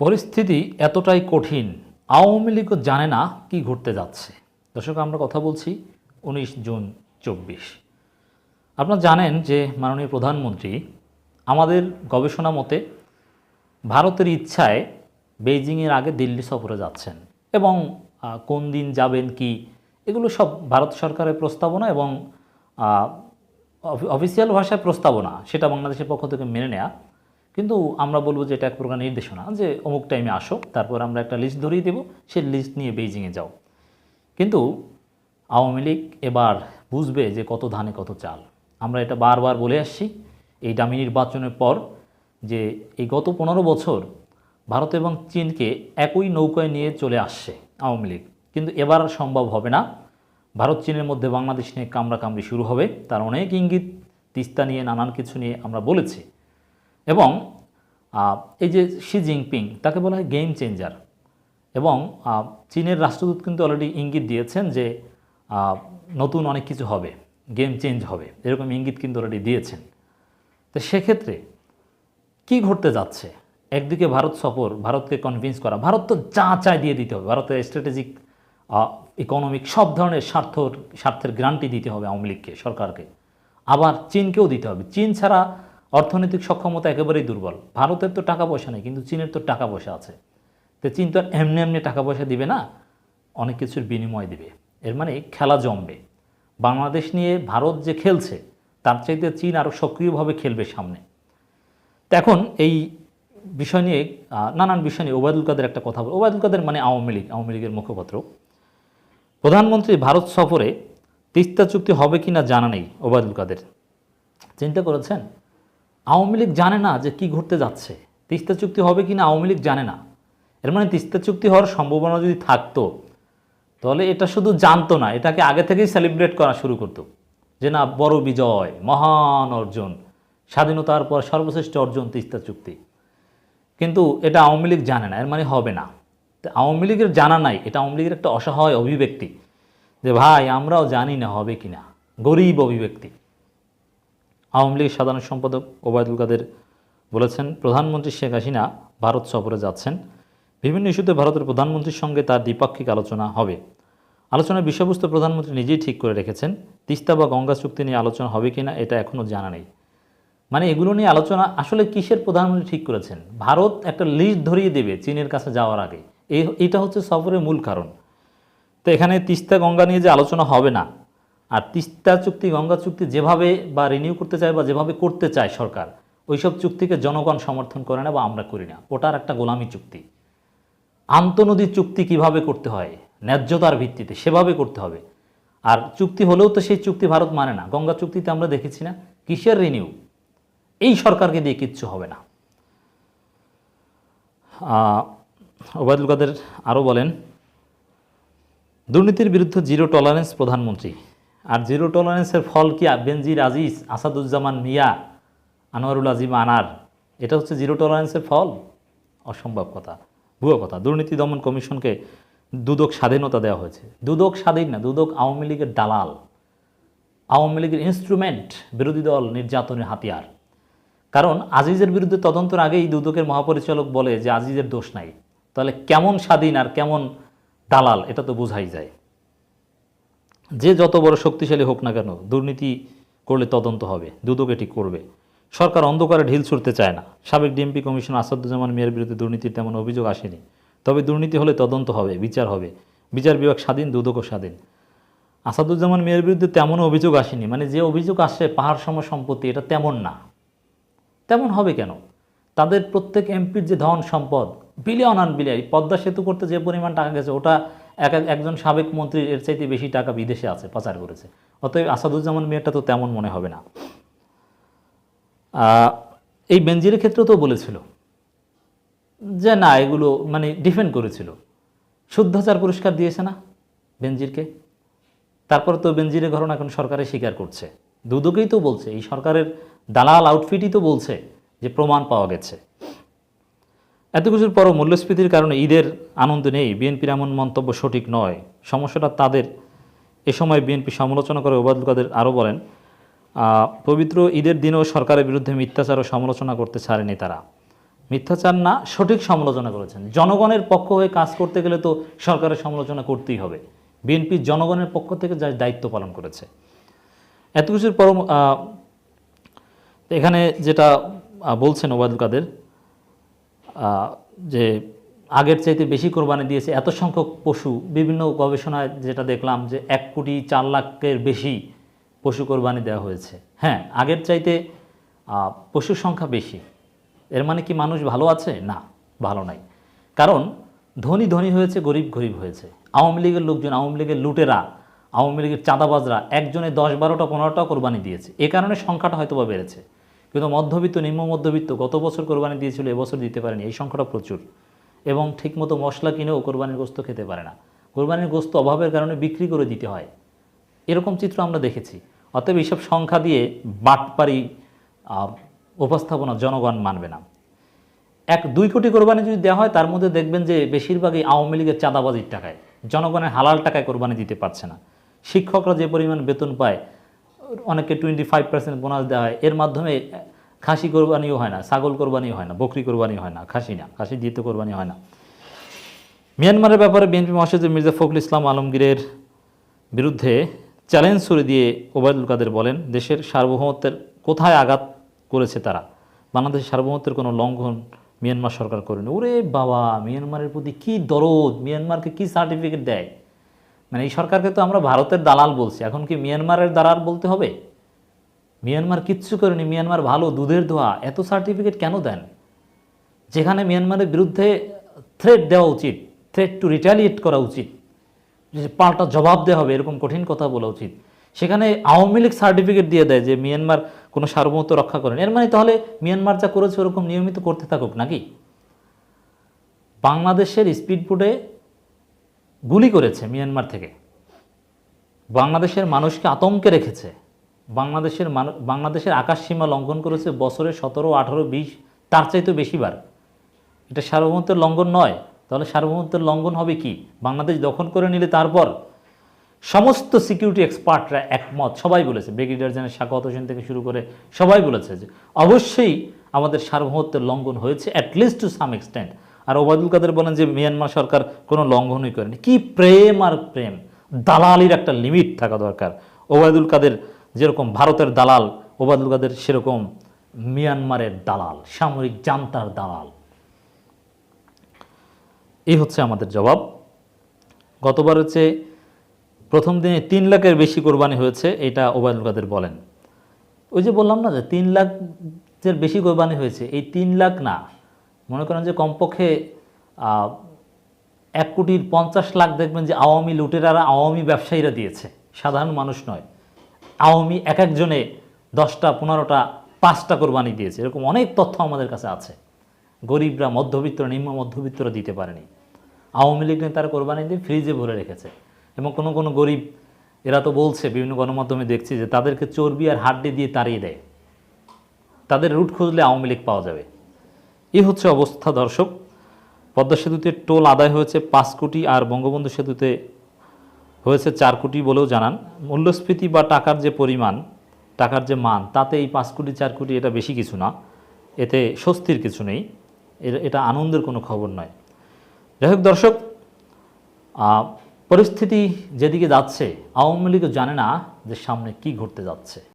পরিস্থিতি এতটাই কঠিন, আওয়ামী লীগও জানে না কি ঘটতে যাচ্ছে। দর্শক, আমরা কথা বলছি উনিশ জুন চব্বিশ। আপনারা জানেন যে মাননীয় প্রধানমন্ত্রী আমাদের গবেষণা মতে ভারতের ইচ্ছায় বেইজিংয়ের আগে দিল্লি সফরে যাচ্ছেন এবং কোন দিন যাবেন কি, এগুলো সব ভারত সরকারের প্রস্তাবনা এবং অফিসিয়াল ভাষায় প্রস্তাবনা, সেটা বাংলাদেশের পক্ষ থেকে মেনে নেয়া। কিন্তু আমরা বলব যে এটা এক প্রকার নির্দেশনা যে অমুক টাইমে আসো, তারপর আমরা একটা লিস্ট ধরিয়ে দেবো, সেই লিস্ট নিয়ে বেইজিংয়ে যাও। কিন্তু আওয়ামী লীগ এবার বুঝবে যে কত ধানে কত চাল। আমরা এটা বারবার বলে আসছি এই দামি নির্বাচনের পর যে এই গত পনেরো বছর ভারত এবং চীনকে একই নৌকায় নিয়ে চলে আসছে আওয়ামী লীগ। কিন্তু এবার সম্ভব হবে না। ভারত, চীনের মধ্যে বাংলাদেশ নিয়ে কামড়া কামড়ি শুরু হবে, তার অনেক ইঙ্গিত, তিস্তা নিয়ে নানান কিছু নিয়ে আমরা বলেছি। এবং এই যে শি জিনপিং তাকে বলা হয় গেম চেঞ্জার এবং চীনের রাষ্ট্রদূত কিন্তু অলরেডি ইঙ্গিত দিয়েছেন যে নতুন অনেক কিছু হবে গেম চেঞ্জ হবে, এরকম ইঙ্গিত কিন্তু অলরেডি দিয়েছেন। তো সেক্ষেত্রে কি ঘটতে যাচ্ছে? একদিকে ভারত সফর, ভারতকে কনভিন্স করা, ভারত তো যা চায় দিয়ে দিতে হবে, ভারতের স্ট্র্যাটেজিক ইকোনমিক সব ধরনের স্বার্থ স্বার্থের গ্রান্টি দিতে হবে আওয়ামী লীগকে, সরকারকে। আবার চীনকেও দিতে হবে। চীন ছাড়া অর্থনৈতিক সক্ষমতা একেবারেই দুর্বল। ভারতের তো টাকা পয়সা নেই, কিন্তু চীনের তো টাকা পয়সা আছে। তো চীন তো এমনি এমনি টাকা পয়সা দিবে না, অনেক কিছুর বিনিময় দিবে। এর মানে খেলা জমবে। বাংলাদেশ নিয়ে ভারত যে খেলছে, তার চাইতে চীন আরও সক্রিয়ভাবে খেলবে সামনে। এখন এই বিষয় নিয়ে নানান বিষয় নিয়ে ওবায়দুল কাদের একটা কথা বল, ওবায়দুল কাদের মানে আওয়ামী লীগ, আওয়ামী লীগের মুখপাত্র। প্রধানমন্ত্রী ভারত সফরে তিস্তা চুক্তি হবে কি না জানা নেই ওবায়দুল কাদের। চিন্তা করেছেন? আওয়ামী লীগ জানে না যে কি ঘটতে যাচ্ছে। তিস্তা চুক্তি হবে কি না আওয়ামী লীগ জানে না। এর মানে তিস্তা চুক্তি হওয়ার সম্ভাবনা যদি থাকতো, তাহলে এটা শুধু জানতো না, এটাকে আগে থেকেই সেলিব্রেট করা শুরু করতো। যে না, বড় বিজয়, মহান অর্জন, স্বাধীনতার পর সর্বশ্রেষ্ঠ অর্জন তিস্তা চুক্তি। কিন্তু এটা আওয়ামী লীগ জানে না, এর মানে হবে না। তো আওয়ামী লীগের জানা নাই, এটা আওয়ামী লীগের একটা অসহায় অভিব্যক্তি। যে ভাই, আমরাও জানি না হবে কি না গরিব অভিব্যক্তি। আওয়ামী লীগের সাধারণ সম্পাদক ওবায়দুল কাদের বলেছেন, প্রধানমন্ত্রী শেখ হাসিনা ভারত সফরে যাচ্ছেন। বিভিন্ন ইস্যুতে ভারতের প্রধানমন্ত্রীর সঙ্গে তার দ্বিপাক্ষিক আলোচনা হবে। আলোচনার বিষয়বস্তু প্রধানমন্ত্রী নিজেই ঠিক করে রেখেছেন। তিস্তা বা গঙ্গা চুক্তি নিয়ে আলোচনা হবে কিনা এটা এখনও জানা নেই। মানে এগুলো নিয়ে আলোচনা আসলে কিসের প্রধানমন্ত্রী ঠিক করেছেন? ভারত একটা লিস্ট ধরিয়ে দেবে চীনের কাছে যাওয়ার আগে। এই এটা হচ্ছে সফরের মূল কারণ। তো এখানে তিস্তা গঙ্গা নিয়ে যে আলোচনা হবে না আর তিস্তা চুক্তি, গঙ্গা চুক্তি যেভাবে বা রিনিউ করতে চায় বা যেভাবে করতে চায় সরকার, ওইসব চুক্তিকে জনগণ সমর্থন করে না বা আমরা করি না। ওটার একটা গোলামি চুক্তি। আন্তনদী চুক্তি কীভাবে করতে হয়, ন্যায্যতার ভিত্তিতে সেভাবে করতে হবে। আর চুক্তি হলেও তো সেই চুক্তি ভারত মানে না। গঙ্গা চুক্তিতে আমরা দেখেছি না, কিসের রিনিউ এই সরকারকে দিয়ে কিচ্ছু হবে না। ওবায়দুল কাদের আরও বলেন, দুর্নীতির বিরুদ্ধে জিরো টলারেন্স প্রধানমন্ত্রী। আর জিরো টলারেন্সের ফল কি? বেনজির আজিজ, আসাদুজ্জামান মিয়া, আনোয়ারুল আজিম আনার, এটা হচ্ছে জিরো টলারেন্সের ফল? অসম্ভব কথা, ভুয়ো কথা। দুর্নীতি দমন কমিশনকে দুদক স্বাধীনতা দেওয়া হয়েছে। দুদক স্বাধীন না, দুদক আওয়ামী লীগের দালাল, আওয়ামী লীগের ইনস্ট্রুমেন্ট বিরোধী দল নির্যাতনের হাতিয়ার। কারণ আজিজের বিরুদ্ধে তদন্তর আগেই দুদকের মহাপরিচালক বলে যে আজিজের দোষ নাই। তাহলে কেমন স্বাধীন আর কেমন দালাল, এটা তো বোঝাই যায়। যে যত বড় শক্তিশালী হোক না কেন, দুর্নীতি করলে তদন্ত হবে, দুদক এটি করবে। সরকার অন্ধকারে ঢিল ছুটতে চায় না। সাবেক ডিএমপি কমিশন আসাদুজ্জামান মিয়ার বিরুদ্ধে দুর্নীতির তেমন অভিযোগ আসেনি। তবে দুর্নীতি হলে তদন্ত হবে, বিচার হবে। বিচার বিভাগ স্বাধীন, দুদকও স্বাধীন। আসাদুজ্জামান মিয়ার বিরুদ্ধে তেমন অভিযোগ আসেনি মানে যে অভিযোগ আসে, পাহাড় সম সম্পত্তি, এটা তেমন না। তেমন হবে কেন? তাদের প্রত্যেক এমপির যে ধন সম্পদ বিলিয়ন আন বিলিয়ন পদ্মা সেতু করতে যে পরিমাণ টাকা গেছে, ওটা এক এক- একজন সাবেক মন্ত্রীর এর চাইতে বেশি টাকা বিদেশে আছে পাচার করেছে। অতএব আসাদুজ্জামান মেয়েটা তো তেমন মনে হবে না। এই বেনজিরের ক্ষেত্রেও তো বলেছিল যে না, এগুলো মানে ডিফেন্ড করেছিল। শুদ্ধাচার পুরস্কার দিয়েছে না বেনজিরকে। তারপর তো বেনজিরের ঘটনা এখন সরকারে স্বীকার করছে। দুদকেই তো বলছে, এই সরকারের দালাল আউটফিটই তো বলছে যে প্রমাণ পাওয়া গেছে। এত কিছুর পরও মূল্যস্ফীতির কারণে ঈদের আনন্দ নেই। বিএনপির এমন মন্তব্য সঠিক নয়। সমস্যাটা তাদের। এ সময় বিএনপি সমালোচনা করে ওবায়দুল কাদের আরও বলেন পবিত্র ঈদের দিনেও সরকারের বিরুদ্ধে মিথ্যাচার ও সমালোচনা করতে ছাড়েনি তারা। মিথ্যাচার না, সঠিক সমালোচনা করেছেন। জনগণের পক্ষ হয়ে কাজ করতে গেলে তো সরকারের সমালোচনা করতেই হবে। বিএনপি জনগণের পক্ষ থেকে যা দায়িত্ব পালন করেছে। এত কিছুর পর এখানে যেটা বলছেন ওবায়দুল কাদের যে আগের চাইতে বেশি কোরবানি দিয়েছে, এত সংখ্যক পশু, বিভিন্ন গবেষণায় যেটা দেখলাম যে এক কোটি চার লাখের বেশি পশু কোরবানি দেওয়া হয়েছে। হ্যাঁ আগের চাইতে পশুর সংখ্যা বেশি। এর মানে কি মানুষ ভালো আছে? না, ভালো নাই। কারণ ধনী ধনী হয়েছে, গরিব গরিব হয়েছে। আওয়ামী লীগের লোকজন, আওয়ামী লীগের লুটেরা, আওয়ামী লীগের চাঁদাবাজরা একজনে দশ বারোটা, পনেরোটা কোরবানি দিয়েছে। এ কারণে সংখ্যাটা হয়তো বা বেড়েছে। কিন্তু মধ্যবিত্ত, নিম্ন মধ্যবিত্ত গত বছর কোরবানি দিয়েছিল, এবছর দিতে পারেনি। এই সংখ্যাটা প্রচুর। এবং ঠিকমতো মশলা কিনেও কোরবানির গোস্ত খেতে পারে না। কোরবানির গোস্ত অভাবের কারণে বিক্রি করে দিতে হয়। এরকম চিত্র আমরা দেখেছি। অতএব এইসব সংখ্যা দিয়ে বাটপারি উপস্থাপনা জনগণ মানবে না। এক, দুই কোটি কোরবানি যদি দেওয়া হয়, তার মধ্যে দেখবেন যে বেশিরভাগই আওয়ামী লীগের চাঁদাবাজির টাকায়, জনগণের হালাল টাকায় কোরবানি দিতে পারছে না। শিক্ষকরা যে পরিমাণ বেতন পায় অনেকে টোয়েন্টি ফাইভ পার্সেন্ট বোনাস দেওয়া হয়। এর মাধ্যমে খাসি কোরবানিও হয় না, ছাগল কোরবানিও হয় না, বকরি কোরবানি হয় না, খাসি না, খাসি দিয়ে তো কোরবানি হয় না। মিয়ানমারের ব্যাপারে বিএনপি মহাসচিব মির্জা ফখরুল ইসলাম আলমগীরের বিরুদ্ধে চ্যালেঞ্জ ছুড়ে দিয়ে ওবায়দুল কাদের বলেন, দেশের সার্বভৌমত্বের কোথায় আঘাত করেছে তারা? বাংলাদেশের সার্বভৌমত্বের কোনো লঙ্ঘন মিয়ানমার সরকার করেনি। ওরে বাবা, মিয়ানমারের প্রতি কি দরদ? মিয়ানমারকে কি সার্টিফিকেট দেয়? মানে এই সরকারকে তো আমরা ভারতের দালাল বলছি। এখন কি মিয়ানমারের দালাল বলতে হবে? মিয়ানমার কিচ্ছু করেনি। মিয়ানমার ভালো, দুধের ধোয়া। এত সার্টিফিকেট কেন দেন? যেখানে মিয়ানমারের বিরুদ্ধে থ্রেট দেওয়া উচিত থ্রেট টু রিটালিয়েট করা উচিত, যে পাল্টা জবাব দেওয়া হবে, এরকম কঠিন কথা বলা উচিত। সেখানে আওয়ামী লীগ সার্টিফিকেট দিয়ে দেয় যে মিয়ানমার কোনো সার্বভৌমত্ব রক্ষা করেন। এর মানে তাহলে মিয়ানমার যা করেছে, ওরকম নিয়মিত করতে থাকুক নাকি? বাংলাদেশের স্পিড স্পিডবোটে গুলি করেছে মিয়ানমার থেকে। বাংলাদেশের মানুষকে আতঙ্কে রেখেছে। বাংলাদেশের বাংলাদেশের আকাশ সীমা লঙ্ঘন করেছে বছরে সতেরো, আঠারো, বিশ, তার চাইতেও বেশিবার। এটা সার্বভৌমত্বের লঙ্ঘন নয়। তাহলে সার্বভৌমত্বের লঙ্ঘন হবে কি? বাংলাদেশ দখল করে নিলে তারপর সমস্ত সিকিউরিটি এক্সপার্টরা একমত। সবাই বলেছে ব্রিগেডিয়ার জেনারেল শাকাত হোসেন থেকে শুরু করে সবাই বলেছে যে, অবশ্যই আমাদের সার্বভৌমত্বের লঙ্ঘন হয়েছে at least to some extent আর ওবায়দুল কাদের বলেন যে মিয়ানমার সরকার কোনো লঙ্ঘনই করেনি। কি প্রেম আর প্রেম। দালালির একটা লিমিট থাকা দরকার। ওবায়দুল কাদের যেরকম ভারতের দালাল, ওবায়দুল কাদের সেরকম মিয়ানমারের দালাল, সামরিক জান্তার দালাল। এই হচ্ছে আমাদের জবাব। গতবার হচ্ছে প্রথম দিনে তিন লাখের বেশি কোরবানি হয়েছে, এটা ওবায়দুল কাদের বলেন। ওই যে বললাম না যে তিন লাখের বেশি কোরবানি হয়েছে, এই তিন লাখ না মনে করেন যে কমপক্ষে এক কোটির পঞ্চাশ লাখ দেখবেন যে আওয়ামী লুটেরারা আওয়ামী ব্যবসায়ীরা দিয়েছে। সাধারণ মানুষ নয়। আওয়ামী এক একজনে দশটা, পনেরোটা, পাঁচটা কোরবানি দিয়েছে। এরকম অনেক তথ্য আমাদের কাছে আছে। গরিবরা মধ্যবিত্ত নিম্ন মধ্যবিত্তরা দিতে পারেনি। আওয়ামী লীগ নেতারা কোরবানি দিয়ে ফ্রিজে ভরে রেখেছে। এবং কোনো কোনো গরিব, এরা তো বলছে, বিভিন্ন গণমাধ্যমে দেখছি যে তাদেরকে চর্বি আর হাড্ডি দিয়ে তাড়িয়ে দেয়। তাদের রুট খুঁজলে আওয়ামী লীগ পাওয়া যাবে। এই হচ্ছে অবস্থা, দর্শক। পদ্মা সেতুতে টোল আদায় হয়েছে পাঁচ কোটি আর বঙ্গবন্ধু সেতুতে হয়েছে চার কোটি বলেও জানান। মূল্যস্ফীতি বা টাকার যে পরিমাণ, টাকার যে মান, তাতে এই পাঁচ কোটি, চার কোটি এটা বেশি কিছু না। এতে স্বস্তির কিছু নেই। এটা আনন্দের কোনো খবর নয়। যাই হোক, দর্শক পরিস্থিতি যেদিকে যাচ্ছে, আওয়ামী লীগও জানে না যে সামনে কি ঘটতে যাচ্ছে।